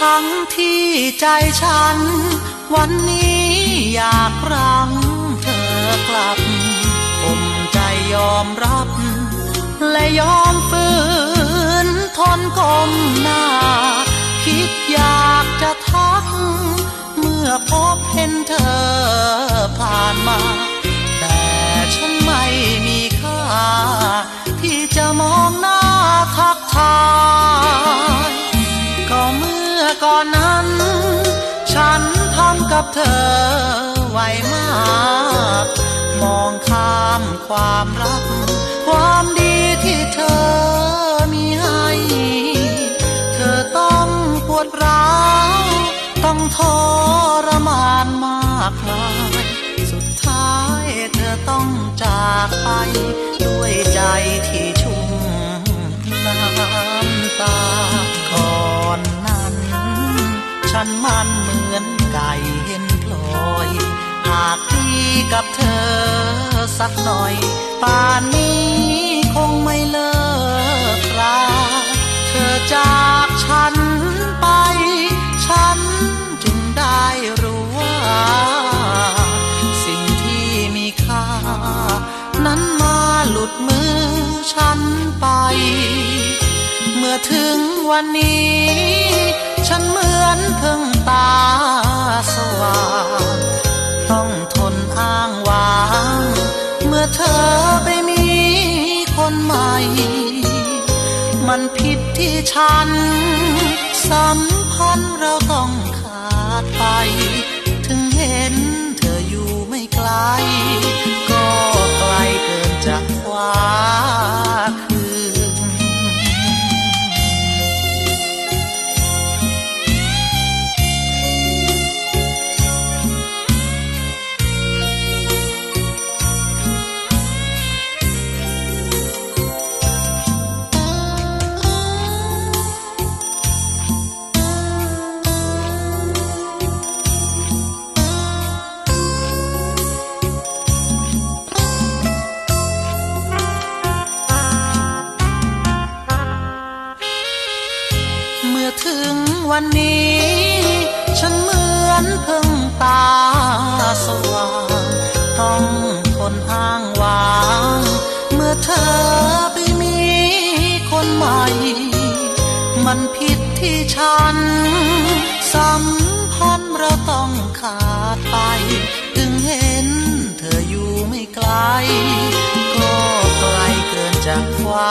ทั้งที่ใจฉัน วันนี้อยากรั้งเธอกลับผมใจยอมรับ และยอมฝืนทนก้มหน้า คิดอยา บเธอไวมาก มองข้ามความรัก ความดีที่เธอมีให้ เธอต้องปวดร้าว ต้องทรมานมากมายสุดท้ายเธอต้องจากไป ด้วยใจที่ชุ่มน้ำตาก่อนนั้น ฉันมัน กับเธอสักหน่อย ป่านนี้คงไม่เลิกราเธอจากฉันไป ฉันจึงได้รู้ว่า สิ่งที่มีค่า นั้นมาหลุดมือฉันไป เมื่อถึงวันนี้ ฉันเหมือนเพิ่งตาสว่างต้อง มันผิดที่ฉัน สัมพันธ์เราต้องขาดไปันนี้ ฉันเหมือนเพิ่งตาสว่างต้องทนอ้างว้าง เมื่อเธอไปมีคนใหม่ มันผิดที่ฉัน สัมพันธ์เราต้องขาดไป ถึงเห็นเธออยู่ไม่ไกล ก็ไกลเกินจากฟ้า